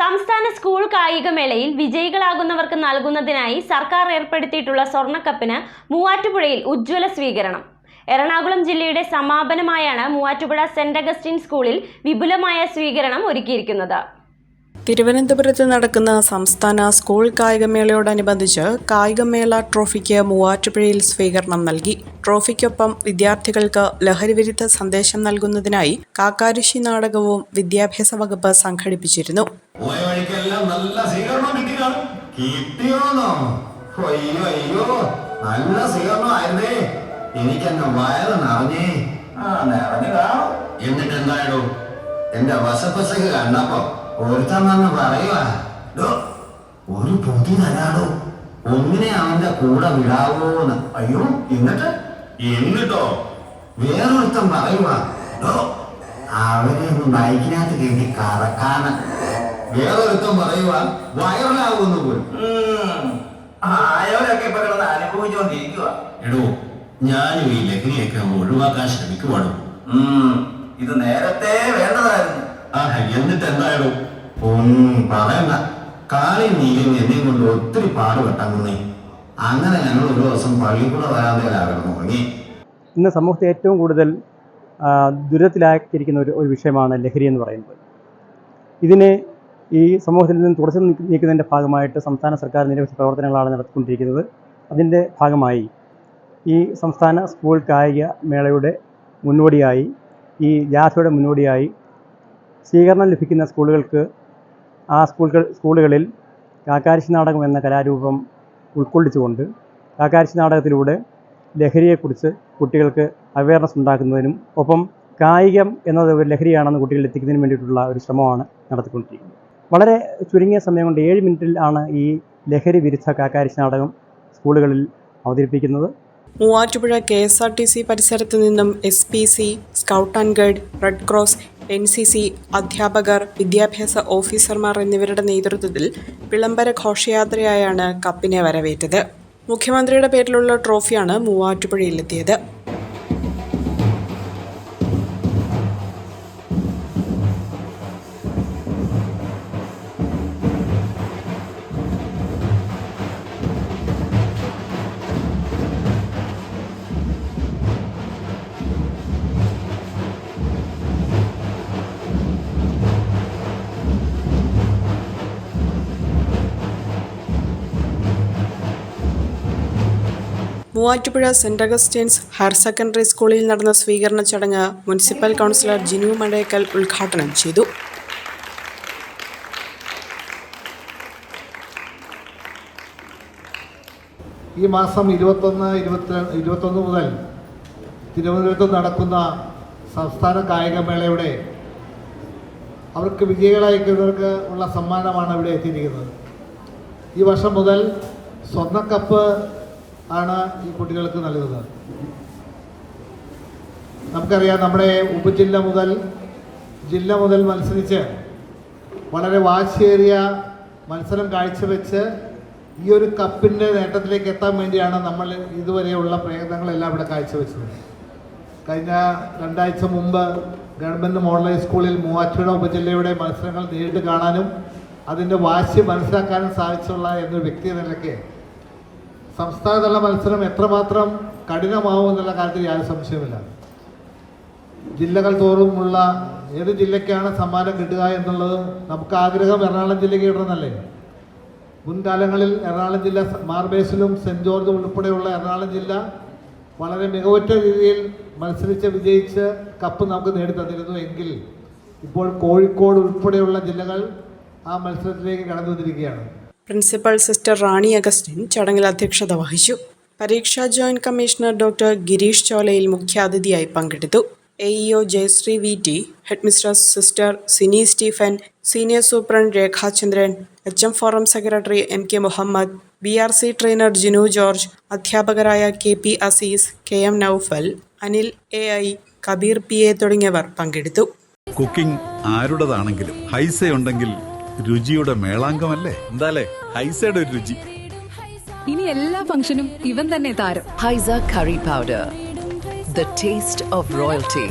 സംസ്ഥാന സ്കൂൾ കായികമേളയിൽ വിജയികളാകുന്നവർക്ക് നൽകുന്നതിനായി സർക്കാർ ഏർപ്പെടുത്തിയിട്ടുള്ള സ്വർണക്കപ്പിന് മൂവാറ്റുപുഴയിൽ ഉജ്ജ്വല സ്വീകരണം. എറണാകുളം ജില്ലയുടെ സമാപനമായാണ് മൂവാറ്റുപുഴ സെന്റ് അഗസ്റ്റിൻ സ്കൂളിൽ വിപുലമായ സ്വീകരണം ഒരുക്കിയിരിക്കുന്നത്. തിരുവനന്തപുരത്ത് നടക്കുന്ന സംസ്ഥാന സ്കൂൾ കായികമേളയോടനുബന്ധിച്ച് കായികമേള ട്രോഫിക്ക് മൂവാറ്റുപുഴയിൽ സ്വീകരണം നൽകി. ട്രോഫിക്കൊപ്പം വിദ്യാർത്ഥികൾക്ക് ലഹരിവിരുദ്ധ സന്ദേശം നൽകുന്നതിനായി കാക്കാരുഷി നാടകവും വിദ്യാഭ്യാസ വകുപ്പ് സംഘടിപ്പിച്ചിരുന്നു. പോയ വഴിക്കെല്ലാം നല്ല സ്വീകരണം കിട്ടി കാണും കിട്ടിയോന്നോ? അയ്യോ അയ്യോ. നല്ല സ്വീകരണമായിരുന്നേ. എനിക്കങ്ങ് വയറ് നിറഞ്ഞേ. ആ നിറഞ്ഞു കാണും എന്നിട്ട് എന്തായാലോ എന്റെ വശപ്പശക്ക് കണ്ടപ്പോ ഒരുത്തൻ വന്ന് പറയുക "ഡോ, ഒരു പൊതി തരാടോ. ഒന്നിനെ അവന്റെ കൂടെ വിടാവോന്ന്. അയ്യോ എന്നിട്ട്? എന്നിട്ടോ? വേറൊരുത്തം പറയുക "ഡോ, അവനെ ഒന്ന് ബൈക്കിനകത്ത് കയറ്റി കറക്കാന് വേറൊരുത്തം പറയുക വയറിലാവുന്നു പോലും. ആയവരൊക്കെ ഇപ്പൊ കിടന്ന് അനുഭവിച്ചുകൊണ്ടിരിക്കുക എടോ ഞാനും ഈ ലഹരിയൊക്കെ ഒഴിവാക്കാൻ ശ്രമിക്കുവാണോ. ഇത് നേരത്തെ വേണ്ടതായിരുന്നു. ആ എന്നിട്ട് എന്തായാലോ ഒന്നും പറയണ്ട. കാളി നീലും എന്നെയും കൊണ്ട് ഒത്തിരി പാടുപെട്ടങ്ങുന്നേ. അങ്ങനെ ഞങ്ങൾ ഒരു ദിവസം പള്ളിക്കൂടെ വരാന്തയിലാകണം തുടങ്ങി ഇന്ന് സമൂഹത്തെ ഏറ്റവും കൂടുതൽ ദുരിതത്തിലാക്കിയിരിക്കുന്ന ഒരു ഒരു വിഷയമാണ് ലഹരി എന്ന് പറയുന്നത്. ഇതിനെ ഈ സമൂഹത്തിൽ നിന്ന് തുടച്ചു നീക്കി- നീക്കുന്നതിന്റെ ഭാഗമായിട്ട് സംസ്ഥാന സർക്കാർ നിരവധി പ്രവർത്തനങ്ങളാണ് നടത്തിക്കൊണ്ടിരിക്കുന്നത്. അതിന്റെ ഭാഗമായി ഈ സംസ്ഥാന സ്കൂൾ കായിക മേളയുടെ മുന്നോടിയായി ഈ ജാഥയുടെ മുന്നോടിയായി സ്വീകരണം ലഭിക്കുന്ന സ്കൂളുകൾക്ക് ആ സ്കൂളുകൾ സ്കൂളുകളിൽ കാക്കാരിശ് നാടകം എന്ന കലാരൂപം ഉൾക്കൊള്ളിച്ചുകൊണ്ട് കാക്കാരിശ് നാടകത്തിലൂടെ ലഹരിയെക്കുറിച്ച് കുട്ടികൾക്ക് അവയർനെസ് ഉണ്ടാക്കുന്നതിനും ഒപ്പം കായികം എന്നത് ഒരു ലഹരിയാണെന്ന് കുട്ടികളിൽ എത്തിക്കുന്നതിനും വേണ്ടിയിട്ടുള്ള ഒരു ശ്രമമാണ് നടത്തിക്കൊണ്ടിരിക്കുന്നത്. വളരെ ചുരുങ്ങിയ സമയം കൊണ്ട് ഏഴ് മിനിറ്റിൽ ആണ് ഈ ലഹരി വിരുദ്ധ കാക്കാരിശ് നാടകം സ്കൂളുകളിൽ അവതരിപ്പിക്കുന്നത്. Muvattupuzha K S R T C പരിസരത്ത് നിന്നും S P C scout and guide red cross N C C അധ്യാപകർ വിദ്യാഭ്യാസ ഓഫീസർമാർ എന്നിവരുടെ നേതൃത്വത്തിൽ വിളംബര ഘോഷയാത്രയായാണ് കപ്പിനെ വരവേറ്റത്. മുഖ്യമന്ത്രിയുടെ പേരിലുള്ള ട്രോഫിയാണ് മൂവാറ്റുപുഴയിലെത്തിയത്. Muvattupuzha saint Augustine's higher secondary സ്കൂളിൽ നടന്ന സ്വീകരണ ചടങ്ങ് മുനിസിപ്പൽ കൗൺസിലർ ജിനു മടേക്കൽ ഉദ്ഘാടനം ചെയ്തു. ഈ മാസം ഇരുപത്തൊന്ന് ഇരുപത്തി ഇരുപത്തൊന്ന് മുതൽ തിരുവനന്തപുരത്ത് നടക്കുന്ന സംസ്ഥാന കായികമേളയുടെ അവർക്ക് വിജയികളായിരിക്കുന്നവർക്ക് ഉള്ള സമ്മാനമാണ് ഇവിടെ എത്തിയിരിക്കുന്നത്. ഈ വർഷം മുതൽ സ്വർണക്കപ്പ് ആണ് ഈ കുട്ടികൾക്ക് നൽകുന്നത്. നമുക്കറിയാം നമ്മുടെ ഉപജില്ല മുതൽ ജില്ല മുതൽ മത്സരിച്ച് വളരെ വാശിയേറിയ മത്സരം കാഴ്ചവെച്ച് ഈ ഒരു കപ്പിന്റെ നേട്ടത്തിലേക്ക് എത്താൻ വേണ്ടിയാണ് നമ്മൾ ഇതുവരെയുള്ള പ്രയത്നങ്ങളെല്ലാം ഇവിടെ കാഴ്ചവെച്ചത്. കഴിഞ്ഞ രണ്ടാഴ്ച മുമ്പ് ഗവൺമെന്റ് മോഡൽ സ്കൂളിൽ മൂവാറ്റുപുഴ ഉപജില്ലയുടെ മത്സരങ്ങൾ നേരിട്ട് കാണാനും അതിന്റെ വാശി മനസ്സിലാക്കാനും സാധിച്ചുള്ള എന്നൊരു വ്യക്തി നിലയ്ക്ക് സംസ്ഥാനതല മത്സരം എത്രമാത്രം കഠിനമാവും എന്നുള്ള കാര്യത്തിൽ യാതൊരു സംശയമില്ല ജില്ലകൾ തോറുമുള്ള ഏത് ജില്ലയ്ക്കാണ് സമ്മാനം കിട്ടുക എന്നുള്ളത് നമുക്ക് ആഗ്രഹം എറണാകുളം ജില്ലയ്ക്ക് കിട്ടണമെന്നല്ലേ മുൻകാലങ്ങളിൽ എറണാകുളം ജില്ല മാർബേസിലും സെന്റ് ജോർജും ഉൾപ്പെടെയുള്ള എറണാകുളം ജില്ല വളരെ മികവുറ്റ രീതിയിൽ മത്സരിച്ച് വിജയിച്ച് കപ്പ് നമുക്ക് നേടിത്തന്നിരുന്നു എങ്കിൽ ഇപ്പോൾ കോഴിക്കോട് ഉൾപ്പെടെയുള്ള ജില്ലകൾ ആ മത്സരത്തിലേക്ക് കടന്നു വന്നിരിക്കുകയാണ് പ്രിൻസിപ്പൽ സിസ്റ്റർ റാണി അഗസ്റ്റിൻ ചടങ്ങിൽ അധ്യക്ഷത വഹിച്ചു. പരീക്ഷാ joint commissioner doctor Girish Cholayil മുഖ്യാതിഥിയായി പങ്കെടുത്തു. A E O Jayasree V T headmistress sister Sini Stephen senior superintendent Rekhachandran H M forum secretary M K Muhammad B R C trainer Jinu George അധ്യാപകരായ K P Azeez K M Noufal Anil A I Kabeer P A തുടങ്ങിയവർ പങ്കെടുത്തു. Cooking ആരുടേതാണെങ്കിലും Haiza ഉണ്ടെങ്കിൽ രുചിയുടെ മേളാങ്കമല്ലേ എന്താലേ? ഹൈസയുടെ ഒരു രുചി. ഇനി എല്ലാ ഫംഗ്ഷനും ഇവൻ തന്നെ താരം. Haiza curry powder the taste of royalty.